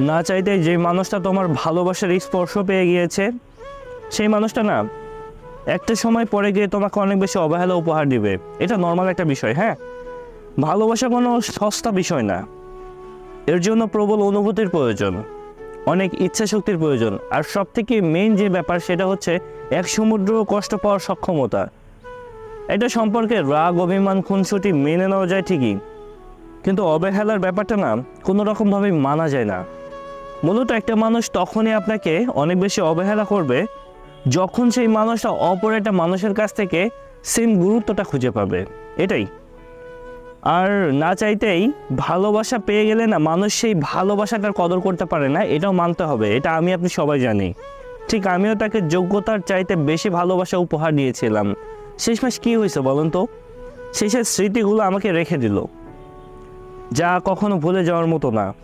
না চাইতে যে মানুষটা তোমার ভালোবাসার স্পর্শ পেয়ে গিয়েছে, সেই মানুষটা না একটা সময় পরে গিয়ে তোমাকে অনেক বেশি অবহেলা উপহার দিবে। এটা নর্মাল একটা বিষয় হ্যাঁ? ভালোবাসা কোনো সস্তা বিষয় না। এর জন্য প্রবল অনুভূতির প্রয়োজন, অনেক ইচ্ছা শক্তির প্রয়োজন। আর সব থেকে মেইন যে ব্যাপার সেটা হচ্ছে এক সমুদ্র কষ্ট পাওয়ার সক্ষমতা। এটা সম্পর্কে রাগ, অভিমান, খুনসুটি মেনে নেওয়া যায় ঠিকই। কিন্তু অবহেলার ব্যাপারটা না কোনো রকমভাবে মানা যায় না। মূলত একটা মানুষ তখনই আপনাকে অনেক বেশি অবহেলা করবে যখন সেই মানুষটা অপর একটা মানুষের কাছ থেকে সেম গুরুত্বটা খুঁজে পাবে। এটাই। আর না চাইতেই ভালোবাসা পেয়ে গেলে না মানুষ সেই ভালোবাসাটার কদর করতে পারে না, এটাও মানতে হবে, এটা আমি, আপনি সবাই জানি। ঠিক আমিও তাকে যোগ্যতার চাইতে বেশি ভালোবাসা উপহার দিয়েছিলাম। শেষমেশ কী হয়েছে বলুন তো? শেষের স্মৃতিগুলো আমাকে রেখে দিল। যা কখনো ভুলে যাওয়ার মতো না।